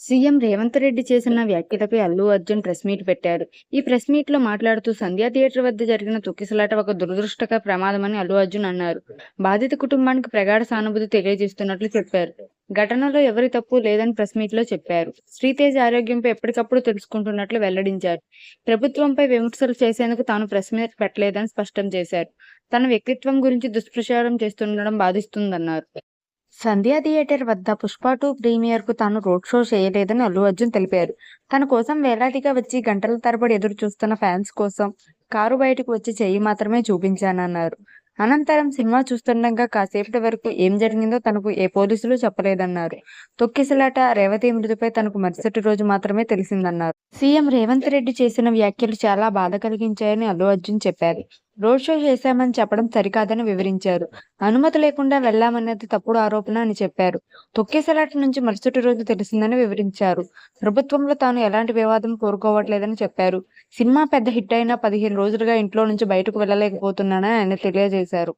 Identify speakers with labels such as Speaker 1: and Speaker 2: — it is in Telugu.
Speaker 1: సీఎం రేవంత్ రెడ్డి చేసిన వ్యాఖ్యలపై అల్లు అర్జున్ ప్రెస్ మీట్ పెట్టారు ఈ ప్రెస్ మీట్లో మాట్లాడుతూ సంధ్యా థియేటర్ వద్ద జరిగిన తొక్కిసలాట ఒక దురదృష్టకర ప్రమాదమని అల్లు అర్జున్ అన్నారు. బాధిత కుటుంబానికి ప్రగాఢ సానుభూతి తెలియజేస్తున్నట్లు చెప్పారు. ఘటనలో ఎవరి తప్పు లేదని ప్రెస్ మీట్లో చెప్పారు. శ్రీతేజ్ ఆరోగ్యంపై ఎప్పటికప్పుడు తెలుసుకుంటున్నట్లు వెల్లడించారు. ప్రభుత్వంపై విమర్శలు చేసేందుకు తాను ప్రెస్ మీట్ పెట్టలేదని స్పష్టం చేశారు. తన వ్యక్తిత్వం గురించి దుష్ప్రచారం చేస్తుండడం బాధిస్తుందన్నారు. సంధ్యా థియేటర్ వద్ద పుష్ప టూ ప్రీమియర్కు తాను రోడ్ షో చేయలేదని అల్లు అర్జున్ తెలిపారు. తన కోసం వేలాదిగా వచ్చి గంటల తరబడి ఎదురు చూస్తున్న ఫ్యాన్స్ కోసం కారు బయటకు వచ్చి చెయ్యి మాత్రమే చూపించానన్నారు. అనంతరం సినిమా చూస్తుండగా కాసేపటి వరకు ఏం జరిగిందో తనకు ఏ పోలీసులు చెప్పలేదన్నారు. తొక్కిసలాట రేవతి మృతిపై తనకు మరుసటి రోజు మాత్రమే తెలిసిందన్నారు. సీఎం రేవంత్ రెడ్డి చేసిన వ్యాఖ్యలు చాలా బాధ కలిగించాయని అల్లు అర్జున్ చెప్పారు. రోడ్ షో చేశామని చెప్పడం సరికాదని వివరించారు. అనుమతి లేకుండా వెళ్ళామన్నది తప్పుడు ఆరోపణ అని చెప్పారు. తొక్కేసలాట నుంచి మరుసటి రోజు తెలిసిందని వివరించారు. ప్రభుత్వంలో తాను ఎలాంటి వివాదం కోరుకోవట్లేదని చెప్పారు. సినిమా పెద్ద హిట్ అయినా పదిహేను రోజులుగా ఇంట్లో నుంచి బయటకు వెళ్ళలేకపోతున్నానని ఆయన తెలియజేశారు.